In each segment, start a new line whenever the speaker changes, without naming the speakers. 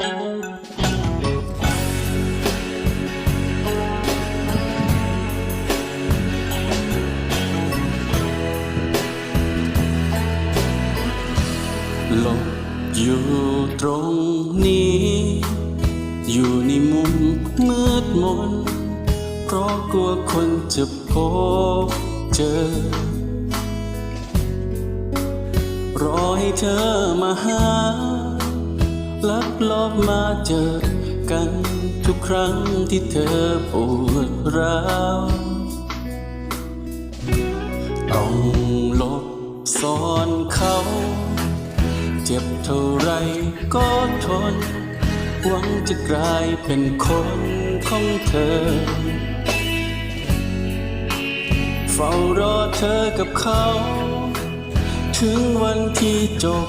หลบอยู่ตรงนี้ อยู่ในมุมมืดมน เพราะกลัวคนจะพบเจอ รอให้เธอมาหา ลักลอบมาเจอกันทุกครั้งที่เธอปวดร้าวต้องหลบซ่อนเขา เจ็บเท่าไรก็ทน หวังจะกลายเป็นคนของเธอ เฝ้ารอเธอกับเขา ถึงวันที่จบ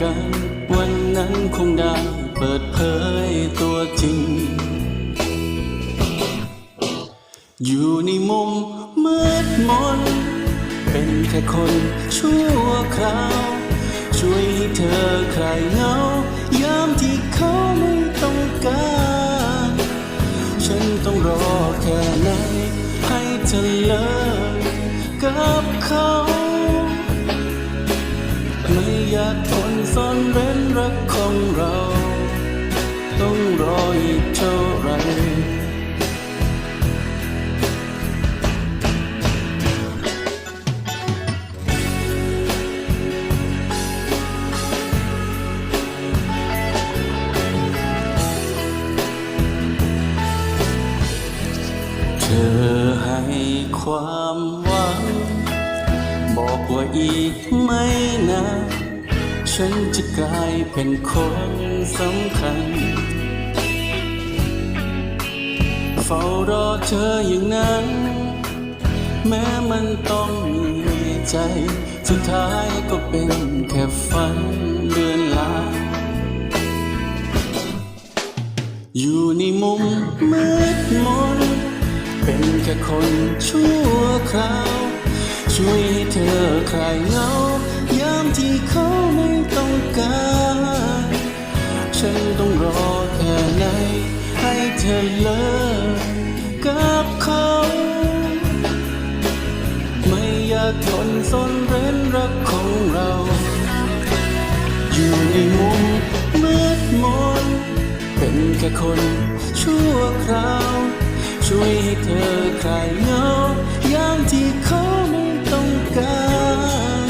กัน วันนั้นคงได้เปิดเผยตัวจริง อยู่ในมุมมืดมน เป็นแค่คนชั่วคราว ช่วยให้เธอคลายเหงายามที่เขาไม่ต้องการ ฉันต้องรอแค่ไหนให้เธอเลิก เธอให้ความหวัง บอกว่าอีกไม่นานฉันจะกลายเป็นคนสำคัญ เฝ้ารอเธออย่างนั้น แม้มันต้องเหนื่อยใจ สุดท้ายก็เป็นแค่ฝันเลือนลางอยู่ในมุมมืดมน เป็นแค่คนชั่วคราว ช่วยให้เธอคลายเหงายามที่เขาไม่ต้องการ ฉันต้องรอแค่ไหนให้เธอเลิกกับเขา ไม่อยากทนซนเร้นรักของเรา อยู่ในมุมมืดมนเป็นแค่คนชั่วคราว ช่วยให้เธอคลายเหงายามที่เขาไม่ต้องการ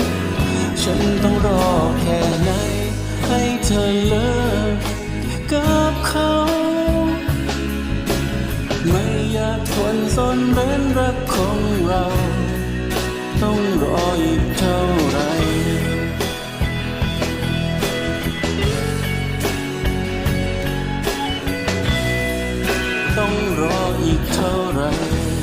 ฉันต้องรอแค่ไหน ให้เธอเลิกกับเขา ไม่อยากทนซ่อนเร้นรักของเรา ต้องรออีกเท่าไหร่ 이토록